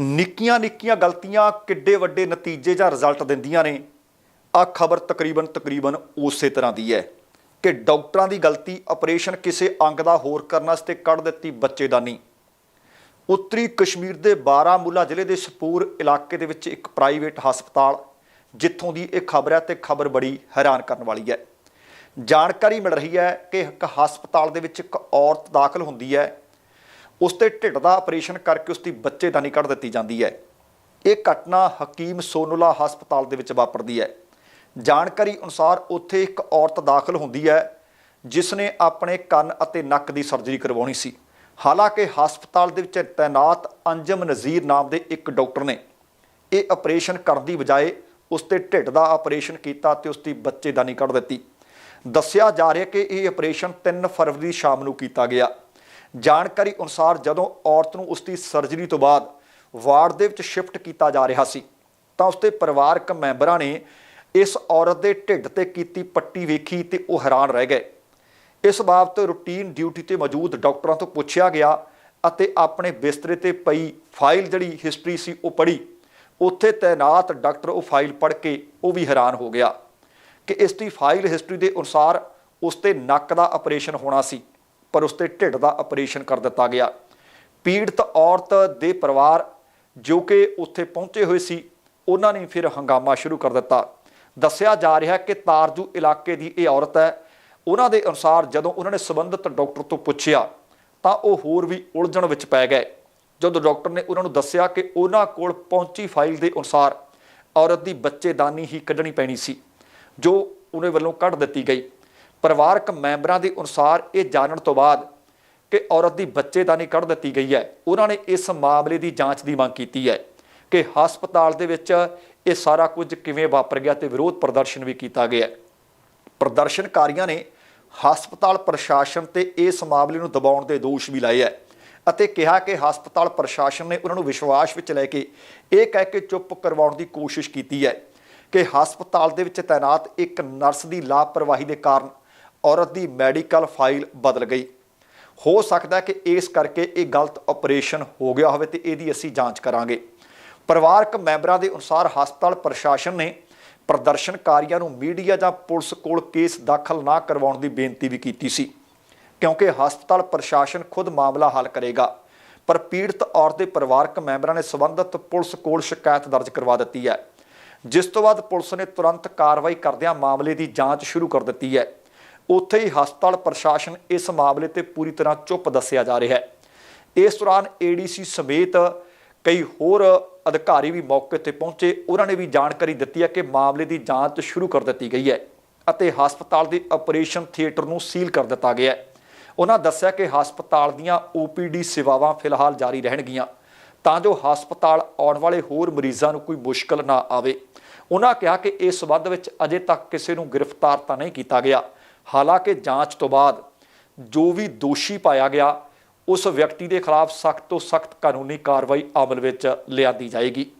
ਨਿੱਕੀਆਂ ਨਿੱਕੀਆਂ ਗਲਤੀਆਂ ਕਿੱਡੇ ਵੱਡੇ ਨਤੀਜੇ ਜਾਂ ਰਿਜ਼ਲਟ ਦਿੰਦੀਆਂ ਨੇ। ਆ ਖਬਰ ਤਕਰੀਬਨ ਤਕਰੀਬਨ ਉਸੇ ਤਰ੍ਹਾਂ ਦੀ ਹੈ ਕਿ ਡਾਕਟਰਾਂ ਦੀ ਗਲਤੀ ਆਪਰੇਸ਼ਨ ਕਿਸੇ ਅੰਗ ਦਾ ਹੋਰ ਕਰਨ ਵਾਸਤੇ ਕੱਢ ਦਿੱਤੀ ਬੱਚੇਦਾਨੀ ਉੱਤਰੀ ਕਸ਼ਮੀਰ ਦੇ ਬਾਰਾਮੂਲਾ ਜ਼ਿਲ੍ਹੇ ਦੇ ਸਪੂਰ ਇਲਾਕੇ ਦੇ ਵਿੱਚ ਇੱਕ ਪ੍ਰਾਈਵੇਟ ਹਸਪਤਾਲ, ਜਿੱਥੋਂ ਦੀ ਇਹ ਖਬਰ ਹੈ ਤੇ ਖਬਰ ਬੜੀ ਹੈਰਾਨ ਕਰਨ ਵਾਲੀ ਹੈ। ਜਾਣਕਾਰੀ ਮਿਲ ਰਹੀ ਹੈ ਕਿ ਇੱਕ ਹਸਪਤਾਲ ਦੇ ਵਿੱਚ ਇੱਕ ਔਰਤ ਦਾਖਲ ਹੁੰਦੀ ਹੈ। ਉਸ ਤੇ ਢਿੱਡ ਦਾ ਆਪਰੇਸ਼ਨ ਕਰਕੇ ਉਸ ਦੀ ਬੱਚੇਦਾਨੀ ਕੱਢ ਦਿੱਤੀ ਜਾਂਦੀ ਹੈ। ਇਹ ਘਟਨਾ ਹਕੀਮ ਸੋਨੂਲਾ ਹਸਪਤਾਲ ਦੇ ਵਿੱਚ ਵਾਪਰਦੀ ਹੈ। ਜਾਣਕਾਰੀ ਅਨੁਸਾਰ ਉੱਥੇ ਇੱਕ ਔਰਤ ਦਾਖਲ ਹੁੰਦੀ ਹੈ ਜਿਸ ਨੇ ਆਪਣੇ ਕੰਨ ਅਤੇ ਨੱਕ ਦੀ ਸਰਜਰੀ ਕਰਵਾਉਣੀ ਸੀ। ਹਾਲਾਂਕਿ ਹਸਪਤਾਲ ਦੇ ਵਿੱਚ ਤਾਇਨਾਤ ਅੰਜਮ ਨਜ਼ੀਰ ਨਾਮ ਦੇ ਇੱਕ ਡਾਕਟਰ ਨੇ ਇਹ ਆਪਰੇਸ਼ਨ ਕਰਨ ਦੀ ਬਜਾਏ ਉਸ ਤੇ ਢਿੱਡ ਦਾ ਆਪਰੇਸ਼ਨ ਕੀਤਾ ਤੇ ਉਸ ਦੀ ਬੱਚੇਦਾਨੀ ਕੱਢ ਦਿੱਤੀ। ਦੱਸਿਆ ਜਾ ਰਿਹਾ ਕਿ ਇਹ ਆਪਰੇਸ਼ਨ 3 ਫਰਵਰੀ ਸ਼ਾਮ ਨੂੰ ਕੀਤਾ ਗਿਆ। ਜਾਣਕਾਰੀ ਅਨੁਸਾਰ ਜਦੋਂ ਔਰਤ ਨੂੰ ਉਸ ਦੀ ਸਰਜਰੀ ਤੋਂ ਬਾਅਦ ਵਾਰਡ ਦੇ ਵਿੱਚ ਸ਼ਿਫਟ ਕੀਤਾ ਜਾ ਰਿਹਾ ਸੀ, ਤਾਂ ਉਸ ਦੇ ਪਰਿਵਾਰਕ ਮੈਂਬਰਾਂ ਨੇ ਇਸ ਔਰਤ ਦੇ ਢਿੱਡ ਤੇ ਕੀਤੀ ਪੱਟੀ ਵੇਖੀ ਤੇ ਉਹ ਹੈਰਾਨ ਰਹਿ ਗਏ। ਇਸ ਬਾਬਤ ਰੂਟੀਨ ਡਿਊਟੀ ਤੇ ਮੌਜੂਦ ਡਾਕਟਰਾਂ ਤੋਂ ਪੁੱਛਿਆ ਗਿਆ ਅਤੇ ਆਪਣੇ ਬਿਸਤਰੇ ਤੇ ਪਈ ਫਾਈਲ ਜਿਹੜੀ ਹਿਸਟਰੀ ਸੀ ਉਹ ਪੜ੍ਹੀ। ਉੱਥੇ ਤੈਨਾਤ ਡਾਕਟਰ ਉਹ ਫਾਈਲ ਪੜ੍ਹ ਕੇ ਉਹ ਵੀ ਹੈਰਾਨ ਹੋ ਗਿਆ ਕਿ ਇਸ ਦੀ ਫਾਈਲ ਹਿਸਟਰੀ ਦੇ ਅਨੁਸਾਰ ਉਸ ਤੇ ਨੱਕ ਦਾ ਆਪਰੇਸ਼ਨ ਹੋਣਾ ਸੀ। ਪਰ ਉਸ ਤੇ ਢਿੱਡ ਦਾ ਆਪਰੇਸ਼ਨ ਕਰ ਦਿੱਤਾ ਗਿਆ। ਪੀੜਤ ਔਰਤ ਦੇ ਪਰਿਵਾਰ ਜੋ ਕਿ ਉੱਥੇ ਪਹੁੰਚੇ ਹੋਏ ਸੀ, ਉਹਨਾਂ ਨੇ ਫਿਰ ਹੰਗਾਮਾ ਸ਼ੁਰੂ ਕਰ ਦਿੱਤਾ। ਦੱਸਿਆ ਜਾ ਰਿਹਾ ਕਿ ਤਾਰਜੂ ਇਲਾਕੇ ਦੀ ਇਹ ਔਰਤ ਹੈ। ਉਹਨਾਂ ਦੇ ਅਨੁਸਾਰ ਜਦੋਂ ਉਹਨਾਂ ਨੇ ਸੰਬੰਧਿਤ ਡਾਕਟਰ ਤੋਂ ਪੁੱਛਿਆ, ਤਾਂ ਉਹ ਹੋਰ ਵੀ ਉਲਝਣ ਵਿੱਚ ਪੈ ਗਏ। ਜਦੋਂ ਡਾਕਟਰ ਨੇ ਉਹਨਾਂ ਨੂੰ ਦੱਸਿਆ ਕਿ ਉਹਨਾਂ ਕੋਲ ਪਹੁੰਚੀ ਫਾਈਲ ਦੇ ਅਨੁਸਾਰ ਔਰਤ ਦੀ ਬੱਚੇਦਾਨੀ ਹੀ ਕੱਢਣੀ ਪੈਣੀ ਸੀ, ਜੋ ਉਹਨੇ ਵੱਲੋਂ ਕੱਢ ਦਿੱਤੀ ਗਈ। ਪਰਿਵਾਰਕ ਮੈਂਬਰਾਂ ਦੇ ਅਨੁਸਾਰ ਇਹ ਜਾਣਨ ਤੋਂ ਬਾਅਦ ਕਿ ਔਰਤ ਦੀ ਬੱਚੇਦਾਨੀ ਕੱਢ ਦਿੱਤੀ ਗਈ ਹੈ। ਉਹਨਾਂ ਨੇ ਇਸ ਮਾਮਲੇ ਦੀ ਜਾਂਚ ਦੀ ਮੰਗ ਕੀਤੀ ਹੈ ਕਿ ਹਸਪਤਾਲ ਦੇ ਵਿੱਚ ਇਹ ਸਾਰਾ ਕੁਝ ਕਿਵੇਂ ਵਾਪਰ ਗਿਆ ਤੇ ਵਿਰੋਧ ਪ੍ਰਦਰਸ਼ਨ ਵੀ ਕੀਤਾ ਗਿਆ ਪ੍ਰਦਰਸ਼ਨਕਾਰੀਆਂ ਨੇ ਹਸਪਤਾਲ ਪ੍ਰਸ਼ਾਸਨ ਤੇ ਇਸ ਮਾਮਲੇ ਨੂੰ ਦਬਾਉਣ ਦੇ ਦੋਸ਼ ਵੀ ਲਾਏ ਹੈ ਅਤੇ ਕਿਹਾ ਕਿ ਹਸਪਤਾਲ ਪ੍ਰਸ਼ਾਸਨ ਨੇ ਉਹਨਾਂ ਨੂੰ ਵਿਸ਼ਵਾਸ ਵਿੱਚ ਲੈ ਕੇ ਇਹ ਕਹਿ ਕੇ ਚੁੱਪ ਕਰਵਾਉਣ ਦੀ ਕੋਸ਼ਿਸ਼ ਕੀਤੀ ਹੈ ਕਿ ਹਸਪਤਾਲ ਦੇ ਵਿੱਚ ਤਾਇਨਾਤ ਇੱਕ ਨਰਸ ਦੀ ਲਾਪਰਵਾਹੀ ਦੇ ਕਾਰਨ ਔਰਤ ਦੀ ਮੈਡੀਕਲ ਫਾਈਲ ਬਦਲ ਗਈ। ਹੋ ਸਕਦਾ ਕਿ ਇਸ ਕਰਕੇ ਇਹ ਗਲਤ ਆਪਰੇਸ਼ਨ ਹੋ ਗਿਆ ਹੋਵੇ ਤੇ ਇਹਦੀ ਅਸੀਂ ਜਾਂਚ ਕਰਾਂਗੇ। ਪਰਿਵਾਰਕ ਮੈਂਬਰਾਂ ਦੇ ਅਨੁਸਾਰ ਹਸਪਤਾਲ ਪ੍ਰਸ਼ਾਸਨ ਨੇ ਪ੍ਰਦਰਸ਼ਨਕਾਰੀਆਂ ਨੂੰ ਮੀਡੀਆ ਜਾਂ ਪੁਲਿਸ ਕੋਲ ਕੇਸ ਦਾਖਲ ਨਾ ਕਰਵਾਉਣ ਦੀ ਬੇਨਤੀ ਵੀ ਕੀਤੀ ਸੀ। ਕਿਉਂਕਿ ਹਸਪਤਾਲ ਪ੍ਰਸ਼ਾਸਨ ਖੁਦ ਮਾਮਲਾ ਹੱਲ ਕਰੇਗਾ, ਪਰ ਪੀੜਤ ਔਰਤ ਦੇ ਪਰਿਵਾਰਕ ਮੈਂਬਰਾਂ ਨੇ ਸਬੰਧਤ ਪੁਲਿਸ ਕੋਲ ਸ਼ਿਕਾਇਤ ਦਰਜ ਕਰਵਾ ਦਿੱਤੀ ਹੈ। ਜਿਸ ਤੋਂ ਬਾਅਦ ਪੁਲਿਸ ਨੇ ਤੁਰੰਤ ਕਾਰਵਾਈ ਕਰਦਿਆਂ ਮਾਮਲੇ ਦੀ ਜਾਂਚ ਸ਼ੁਰੂ ਕਰ ਦਿੱਤੀ ਹੈ। ਉੱਥੇ ਹੀ ਹਸਪਤਾਲ ਪ੍ਰਸ਼ਾਸਨ ਇਸ ਮਾਮਲੇ ਤੇ ਪੂਰੀ ਤਰ੍ਹਾਂ ਚੁੱਪ ਦੱਸਿਆ ਜਾ ਰਿਹਾ ਹੈ। ਇਸ ਦੌਰਾਨ ਏਡੀਸੀ ਸਮੇਤ ਕਈ ਹੋਰ ਅਧਿਕਾਰੀ ਵੀ ਮੌਕੇ ਤੇ ਪਹੁੰਚੇ। ਉਹਨਾਂ ਨੇ ਵੀ ਜਾਣਕਾਰੀ ਦਿੱਤੀ ਹੈ ਕਿ ਮਾਮਲੇ ਦੀ ਜਾਂਚ ਸ਼ੁਰੂ ਕਰ ਦਿੱਤੀ ਗਈ ਹੈ ਅਤੇ ਹਸਪਤਾਲ ਦੇ ਆਪਰੇਸ਼ਨ ਥੀਏਟਰ ਨੂੰ ਸੀਲ ਕਰ ਦਿੱਤਾ ਗਿਆ ਹੈ। ਉਹਨਾਂ ਦੱਸਿਆ ਕਿ ਹਸਪਤਾਲ ਦੀਆਂ OPD ਸੇਵਾਵਾਂ ਫਿਲਹਾਲ ਜਾਰੀ ਰਹਿਣਗੀਆਂ, ਤਾਂ ਜੋ ਹਸਪਤਾਲ ਆਉਣ ਵਾਲੇ ਹੋਰ ਮਰੀਜ਼ਾਂ ਨੂੰ ਕੋਈ ਮੁਸ਼ਕਲ ਨਾ ਆਵੇ। ਉਹਨਾਂ ਕਿਹਾ ਕਿ ਇਸ ਸਬੰਧ ਵਿੱਚ ਅਜੇ ਤੱਕ ਕਿਸੇ ਨੂੰ ਗ੍ਰਿਫਤਾਰ ਤਾਂ ਨਹੀਂ ਕੀਤਾ ਗਿਆ। ਹਾਲਾਂਕਿ ਜਾਂਚ ਤੋਂ ਬਾਅਦ ਜੋ ਵੀ ਦੋਸ਼ੀ ਪਾਇਆ ਗਿਆ, ਉਸ ਵਿਅਕਤੀ ਦੇ ਖਿਲਾਫ ਸਖਤ ਤੋਂ ਸਖਤ ਕਾਨੂੰਨੀ ਕਾਰਵਾਈ ਅਮਲ ਵਿੱਚ ਲਿਆਂਦੀ ਜਾਏਗੀ।